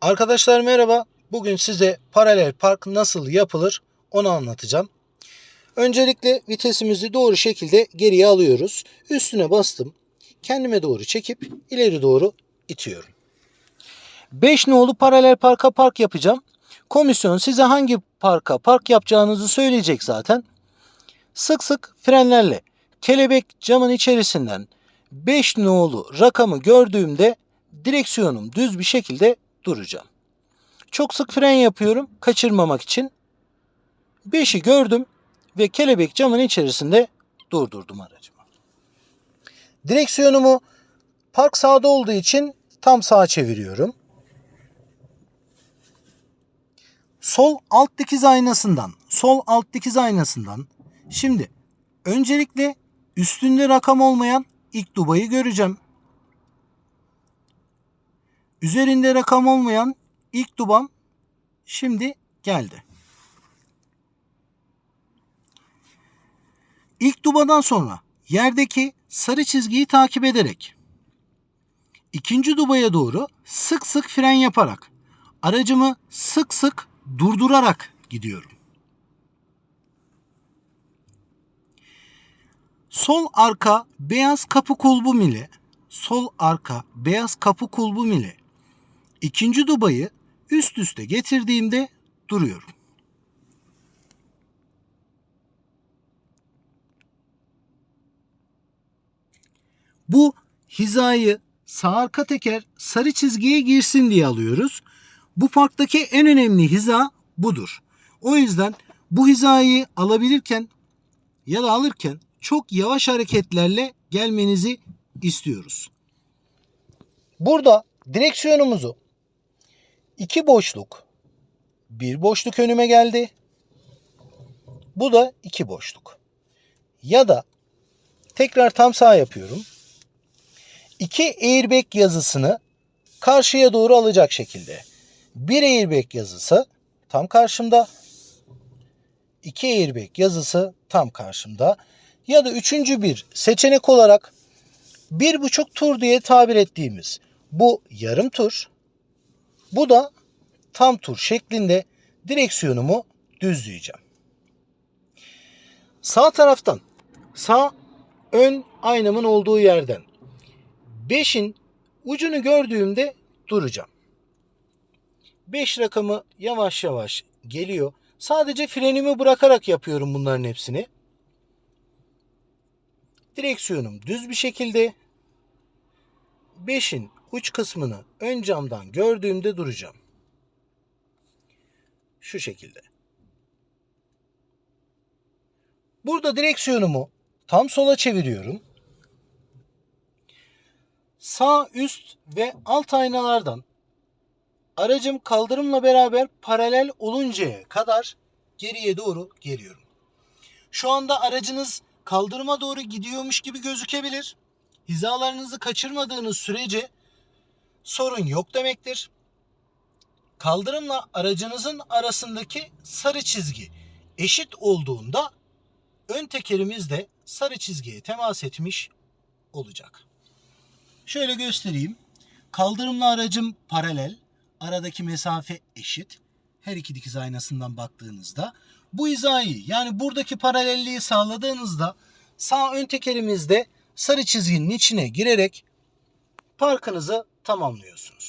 Arkadaşlar merhaba. Bugün size paralel park nasıl yapılır onu anlatacağım. Öncelikle vitesimizi doğru şekilde geriye alıyoruz. Üstüne bastım. Kendime doğru çekip ileri doğru itiyorum. 5 nolu paralel parka park yapacağım. Komisyon size hangi parka park yapacağınızı söyleyecek zaten. Sık sık frenlerle kelebek camın içerisinden 5 nolu rakamı gördüğümde direksiyonum düz bir şekilde duracağım. Çok sık fren yapıyorum kaçırmamak için. 5'i gördüm ve kelebek camın içerisinde durdurdum aracımı. Direksiyonumu park sağda olduğu için tam sağa çeviriyorum. Sol alt dikiz aynasından, sol alt dikiz aynasından şimdi öncelikle üstünde rakam olmayan ilk dubayı göreceğim. Üzerinde rakam olmayan ilk dubam şimdi geldi. İlk dubadan sonra yerdeki sarı çizgiyi takip ederek ikinci dubaya doğru sık sık fren yaparak aracımı sık sık durdurarak gidiyorum. Sol arka beyaz kapı kulbum ile sol arka beyaz kapı kulbum ile ikinci dubayı üst üste getirdiğimde duruyorum. Bu hizayı sağ arka teker sarı çizgiye girsin diye alıyoruz. Bu parktaki en önemli hiza budur. O yüzden bu hizayı alabilirken ya da alırken çok yavaş hareketlerle gelmenizi istiyoruz. Burada direksiyonumuzu iki boşluk, bir boşluk önüme geldi. Bu da iki boşluk. Ya da tekrar tam sağ yapıyorum. İki airbag yazısını karşıya doğru alacak şekilde. Bir airbag yazısı tam karşımda. iki airbag yazısı tam karşımda. Ya da üçüncü bir seçenek olarak bir buçuk tur diye tabir ettiğimiz bu yarım tur. Bu da tam tur şeklinde direksiyonumu düzleyeceğim. Sağ taraftan sağ ön aynamın olduğu yerden 5'in ucunu gördüğümde duracağım. 5 rakamı yavaş yavaş geliyor. Sadece frenimi bırakarak yapıyorum bunların hepsini. Direksiyonum düz bir şekilde 5'in uç kısmını ön camdan gördüğümde duracağım. Şu şekilde. Burada direksiyonumu tam sola çeviriyorum. Sağ üst ve alt aynalardan aracım kaldırımla beraber paralel oluncaya kadar geriye doğru geliyorum. Şu anda aracınız kaldırıma doğru gidiyormuş gibi gözükebilir. Hizalarınızı kaçırmadığınız sürece sorun yok demektir. Kaldırımla aracınızın arasındaki sarı çizgi eşit olduğunda ön tekerimiz de sarı çizgiye temas etmiş olacak. Şöyle göstereyim. Kaldırımla aracım paralel. Aradaki mesafe eşit. Her iki dikiz aynasından baktığınızda. Bu hizayı yani buradaki paralelliği sağladığınızda sağ ön tekerimizde sarı çizginin içine girerek parkınızı tamamlıyorsunuz.